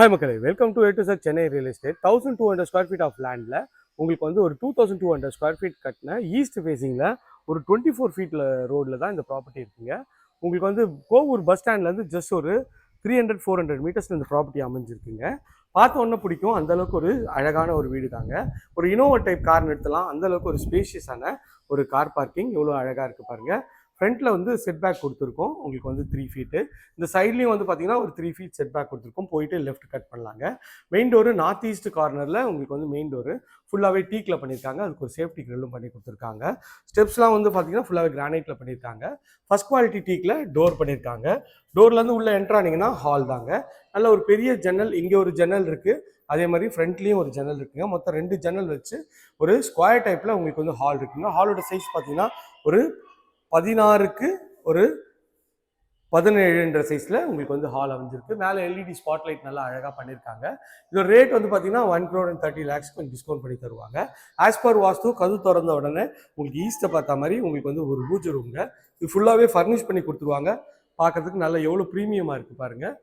Hi மக்களே. Welcome to A to sir Chennai real estate thousand two hundred square feet of லேண்டில் உங்களுக்கு வந்து ஒரு two thousand two hundred square feet கட்டின east ஃபேஸிங்கில் ஒரு டுவெண்ட்டி ஃபோர் ஃபீட்டில் ரோடில் தான் இந்த ப்ராப்பர்ட்டி இருக்குங்க. உங்களுக்கு வந்து கோவூர் பஸ் ஸ்டாண்ட்லேருந்து ஜஸ்ட் ஒரு த்ரீ ஹண்ட்ரட் ஃபோர் ஹண்ட்ரட் மீட்டர்ஸில் இந்த ப்ராப்பர்ட்டி அமைஞ்சிருக்குங்க. பார்த்த உடனே பிடிக்கும். அந்த அளவுக்கு ஒரு அழகான ஒரு வீடு தாங்க. ஒரு இனோவா டைப் கார் நிறுத்தலாம் அந்த அளவுக்கு ஒரு ஸ்பேஷியஸான ஒரு கார் பார்க்கிங் எவ்வளோ அழகாக இருக்குது பாருங்கள் ஃப்ரண்ட்டில் வந்து செட் பேக் கொடுத்துருக்கோம். உங்களுக்கு வந்து த்ரீ ஃபீட்டு இந்த சைட்லேயும் வந்து பார்த்தீங்கன்னா ஒரு த்ரீ ஃபீட் செட் பேக் கொடுத்துருக்கோம். போயிட்டு லெஃப்ட் கட் பண்ணலாங்க. மெயின் டோரு நார்த் ஈஸ்ட் கார்னரில் உங்களுக்கு வந்து மெயின் டோரு ஃபுல்லாகவே டீக்கில் பண்ணியிருக்காங்க அதுக்கு ஒரு சேஃப்டி கிரில்லும் பண்ணி கொடுத்துருக்காங்க. ஸ்டெப்ஸ்லாம் வந்து பார்த்தீங்கன்னா ஃபுல்லாகவே கிரானைட்டில் பண்ணியிருக்காங்க ஃபர்ஸ்ட் குவாலிட்டி டீக்கில் டோர் பண்ணியிருக்காங்க டோர்லேருந்து உள்ளே என்ட்ரானிங்கன்னா ஹால் தாங்க. நல்ல ஒரு பெரிய ஜன்னல் இங்கே ஒரு ஜன்னல் இருக்குது அதே மாதிரி ஃப்ரண்ட்லேயும் ஒரு ஜன்னல் இருக்குங்க. மொத்தம் ரெண்டு ஜன்னல் வச்சு ஒரு ஸ்கொயர் டைப்பில் உங்களுக்கு வந்து ஹால் இருக்குங்க. ஹாலோட சைஸ் பார்த்தீங்கன்னா ஒரு பதினாறுக்கு ஒரு பதினேழுன்ற சைஸில் உங்களுக்கு வந்து ஹால் அமைஞ்சிருக்கு. மேலே எல்இடி ஸ்பாட்லைட் நல்லா அழகாக பண்ணியிருக்காங்க இதோட ரேட் வந்து பார்த்தீங்கன்னா one crore and thirty lakhs கொஞ்சம் டிஸ்கவுண்ட் பண்ணி தருவாங்க. ஆஸ் பர் வாஸ்து கது திறந்த உடனே உங்களுக்கு ஈஸ்ட்டை பார்த்த மாதிரி உங்களுக்கு வந்து ஒரு பூஜை ரூம்ங்க இது ஃபுல்லாகவே ஃபர்னிஷ் பண்ணி கொடுத்துருவாங்க. பார்க்கறதுக்கு நல்லா எவ்வளோ ப்ரீமியமாக இருக்குது பாருங்கள்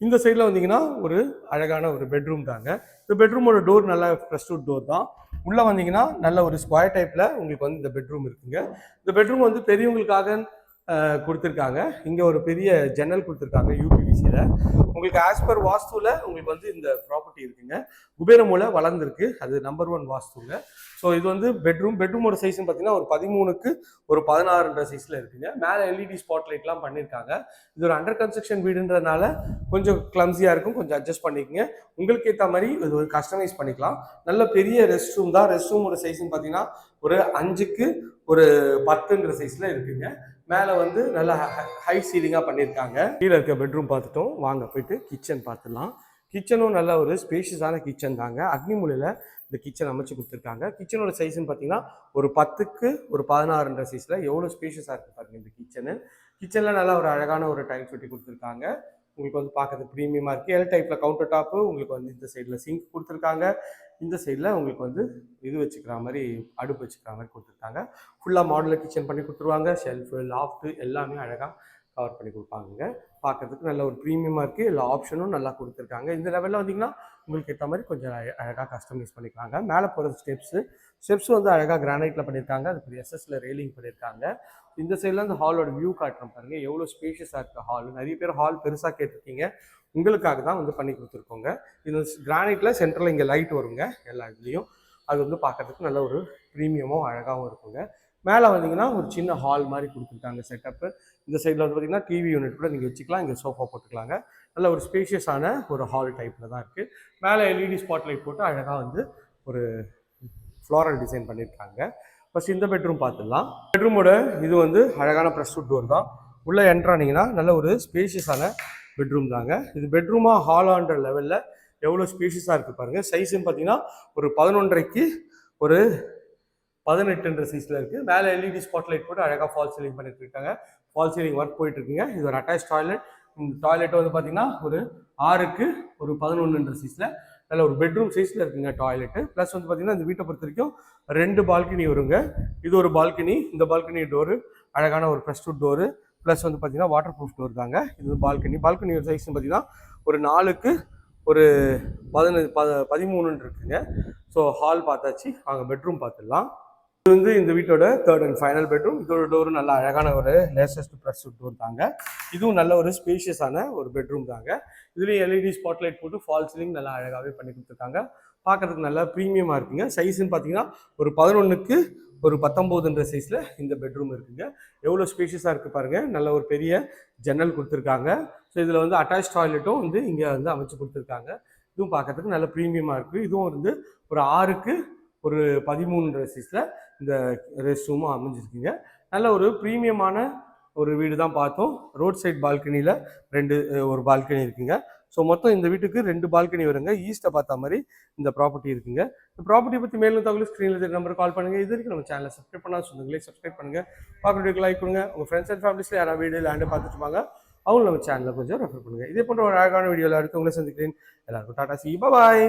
இந்த சைடில் வந்தீங்கன்னா ஒரு அழகான ஒரு பெட்ரூம் தாங்க. இந்த பெட்ரூமோட டோர் நல்லா ஃப்ரெஷ் டோர் தான். உள்ளே வந்தீங்கன்னா நல்ல ஒரு ஸ்கொயர் டைப்பில் உங்களுக்கு வந்து இந்த பெட்ரூம் இருக்குங்க. இந்த பெட்ரூம் வந்து பெரியவங்களுக்காக கொடுத்துருக்காங்க. இங்கே ஒரு பெரிய ஜன்னல் கொடுத்துருக்காங்க யூபிவிசியில் உங்களுக்கு ஆஸ் பர் வாஸ்துவில் உங்களுக்கு வந்து இந்த ப்ராப்பர்ட்டி இருக்குங்க. குபேரமூல வளர்ந்துருக்கு. அது நம்பர் ஒன் வாஸ்துவில் ஸோ இது வந்து பெட்ரூம் பெட்ரூமோட சைஸ்னு பார்த்தீங்கன்னா ஒரு பதிமூணுக்கு ஒரு பதினாறுன்ற சைஸில் இருக்குங்க. மேலே எல்இடி ஸ்பாட் லைட்லாம் பண்ணியிருக்காங்க இது ஒரு அண்டர் கன்ஸ்ட்ரக்ஷன் வீடுன்றதுனால கொஞ்சம் கிளம்ஸியாக இருக்கும். கொஞ்சம் அட்ஜஸ்ட் பண்ணிக்கங்க. உங்களுக்கு ஏற்ற மாதிரி இது ஒரு கஸ்டமைஸ் பண்ணிக்கலாம். நல்ல பெரிய ரெஸ்ட் ரூம் தான் ரெஸ்ட் ரூமோட சைஸ்னு பார்த்தீங்கன்னா ஒரு அஞ்சுக்கு ஒரு பத்துன்ற சைஸில் இருக்குங்க. மேலே வந்து நல்லா ஹை சீலிங்காக பண்ணியிருக்காங்க கீழே இருக்க பெட்ரூம் பார்த்துட்டோம். வாங்க போயிட்டு கிச்சன் பார்த்துடலாம். கிச்சனும் நல்ல ஒரு ஸ்பேஷியஸான கிச்சன் தாங்க. அக்னிமூலையில் இந்த கிச்சன் அமைச்சு கொடுத்துருக்காங்க. கிச்சனோட சைஸ்னு பார்த்தீங்கன்னா ஒரு பத்துக்கு ஒரு பதினாறுன்ற சைஸில் எவ்வளோ ஸ்பேஷியஸாக இருக்குது பாருங்க இந்த கிச்சனு கிச்சனில் நல்லா ஒரு அழகான ஒரு டைல்ஸ் ஒட்டி கொடுத்துருக்காங்க. உங்களுக்கு வந்து பார்க்கறது ப்ரீமியமாக இருக்குது எல் டைப்பில் கவுண்டர் டாப்பு உங்களுக்கு வந்து இந்த சைடில் சிங்க் கொடுத்துருக்காங்க. இந்த சைடில் உங்களுக்கு வந்து இது வச்சுக்கிற மாதிரி அடுப்பு வச்சுக்கிற மாதிரி கொடுத்துருக்காங்க. ஃபுல்லாக மாடலில் கிச்சன் பண்ணி கொடுத்துருவாங்க. ஷெல்ஃபு லாஃப்ட்டு எல்லாமே அழகாக கவர் பண்ணி கொடுப்பாங்க பார்க்கறதுக்கு நல்ல ஒரு ப்ரீமியமாக இருக்குது எல்லா ஆப்ஷனும் நல்லா கொடுத்துருக்காங்க. இந்த லெவலில் வந்தீங்கன்னா உங்களுக்கு ஏற்ற மாதிரி கொஞ்சம் அழ- அழகாக கஸ்டமைஸ் பண்ணிக்கலாங்க. மேலே போகிற ஸ்டெப்ஸு ஸ்டெப்ஸ் வந்து அழகாக கிரானைட்டில் பண்ணியிருக்காங்க அதுக்கு எஸ்எஸ்ல ரெயிலிங் பண்ணியிருக்காங்க இந்த சைடில் அந்த ஹாலோட வியூ காட்டுறோம் பாருங்கள் எவ்வளோ ஸ்பேஷியஸாக இருக்குது ஹால் நிறைய பேர் ஹால் பெருசாக கேட்டிருக்கீங்க. உங்களுக்காக தான் வந்து பண்ணி கொடுத்துருக்கோங்க. இது கிரானைட்டில் சென்டரில் இங்கே லைட் வருங்க. எல்லா இதுலேயும். அது வந்து பார்க்கறதுக்கு நல்ல ஒரு ப்ரீமியமும் அழகாகவும் இருக்குங்க. மேலே வந்தீங்கன்னா ஒரு சின்ன ஹால் மாதிரி கொடுத்துருக்காங்க செட்டப்பு இந்த சைடில் வந்து பார்த்தீங்கன்னா டிவி யூனிட் கூட நீங்கள் வச்சுக்கலாம். இங்கே சோஃபா போட்டுக்கலாங்க. நல்ல ஒரு ஸ்பேஷியஸான ஒரு ஹால் டைப்பில் தான் இருக்குது மேலே எல்இடி ஸ்பாட் லைட் போட்டு அழகாக வந்து ஒரு ஃப்ளாரல் டிசைன் பண்ணியிருக்காங்க ஃபஸ்ட் இந்த பெட்ரூம் பார்த்துடலாம். பெட்ரூமோட இது வந்து அழகான ப்ரெஸ் டோர் தான். உள்ளே என்ட்ரானிங்கன்னா நல்ல ஒரு ஸ்பேஷியஸான பெட்ரூம் தாங்க. இது பெட்ரூமாக ஹாலான்ற லெவலில் எவ்வளோ ஸ்பேஷியஸாக இருக்குது பாருங்கள் சைஸுன்னு பார்த்தீங்கன்னா ஒரு பதினொன்றைக்கு ஒரு பதினெட்டுன்ற சைஸில் இருக்குது மேலே எல்இடி ஸ்பாட் லைட் போட்டு அழகாக ஃபால் சீலிங் பண்ணிட்டு இருக்காங்க. ஃபால் சீலிங் ஒர்க் போயிட்டு இருக்குங்க. இது ஒரு அட்டாச் டாய்லெட் இந்த டாய்லெட் வந்து பார்த்தீங்கன்னா ஒரு ஆறுக்கு ஒரு பதினொன்றுன்ற சைஸில் நல்ல ஒரு பெட்ரூம் சைஸில் இருக்குங்க டாய்லெட்டு ப்ளஸ் வந்து பார்த்தீங்கன்னா இந்த வீட்டை பொறுத்த வரைக்கும் ரெண்டு பால்கனி வருங்க. இது ஒரு பால்கனி இந்த பால்கனி டோரு அழகான ஒரு ப்ரெஸ்டூட் டோரு ப்ளஸ் வந்து பார்த்தீங்கன்னா வாட்டர் ப்ரூஃப் டோர் தாங்க. இது பால்கனி பால்கனி ஒரு சைஸ்னு பார்த்தீங்கன்னா ஒரு நாலுக்கு ஒரு பதினஞ்சு ப பதிமூணுன்னு இருக்குங்க. ஸோ ஹால் பார்த்தாச்சு. அங்கே பெட்ரூம் பார்த்துடலாம். இது வந்து இந்த வீட்டோட தேர்ட் அண்ட் ஃபைனல் பெட்ரூம் இதோட டோரும் நல்ல அழகான ஒரு லேசஸ்ட் ப்ரெஷ் டோர் தாங்க இதுவும் நல்ல ஒரு ஸ்பேஷியஸான ஒரு பெட்ரூம் தாங்க. இதுலேயும் எல்இடி ஸ்பாட்லைட் போட்டு ஃபால் சீலிங் நல்லா அழகாகவே பண்ணி கொடுத்துருக்காங்க. பார்க்கறதுக்கு நல்லா ப்ரீமியமாக இருக்குங்க. சைஸ்ன்னு பார்த்தீங்கன்னா ஒரு பதினொன்றுக்கு ஒரு பத்தொம்போதுன்ற சைஸில் இந்த பெட்ரூம் இருக்குங்க. எவ்வளோ ஸ்பேஷியஸாக இருக்குது பாருங்கள் நல்ல ஒரு பெரிய ஜன்னல் கொடுத்துருக்காங்க. ஸோ இதில் வந்து அட்டாச் டாய்லெட்டும் வந்து இங்கே வந்து அமைச்சு கொடுத்துருக்காங்க. இதுவும் பார்க்கறதுக்கு நல்ல ப்ரீமியமாக இருக்குது இதுவும் வந்து ஒரு ஆறுக்கு ஒரு பதிமூணுன்ற சைஸில் இந்த ரெஸ்ட் ரூமும் அமைஞ்சிருக்குங்க. நல்ல ஒரு ப்ரீமியமான ஒரு வீடு தான் பார்த்தோம். ரோட் சைட் பால்கனியில் ரெண்டு ஒரு பால்கனி இருக்குங்க. ஸோ மொத்தம் இந்த வீட்டுக்கு ரெண்டு பால்கனி வருங்க. ஈஸ்ட்டை பார்த்த மாதிரி இந்த ப்ராப்பர்ட்டி இருக்குங்க. இந்த ப்ராப்பர்ட்டி பற்றி மேலும் தகவல் ஸ்க்ரீனில் தெரிய நம்பர் கால் பண்ணுங்கள் இது வரைக்கும் நம்ம சேனலை சப்ஸ்கிரைப் பண்ணால் சொல்லுங்களே சப்ஸ்கிரைப் பண்ணுங்கள் ப்ராப்பர்ட்டிக்கு லைக் கொடுங்க. உங்கள் ஃப்ரெண்ட்ஸ் அண்ட் ஃபேமிலிஸில் யாராவது வீடு லேண்டு பார்த்துட்டு அவங்களும் நம்ம சேனலில் கொஞ்சம் ரெஃபர் பண்ணுங்கள் இதே போன்ற ஒரு அழகான வீடியோவில் அடுத்து உங்களை சந்திக்கிறேன். எல்லாருக்கும் டாடா சி பாய்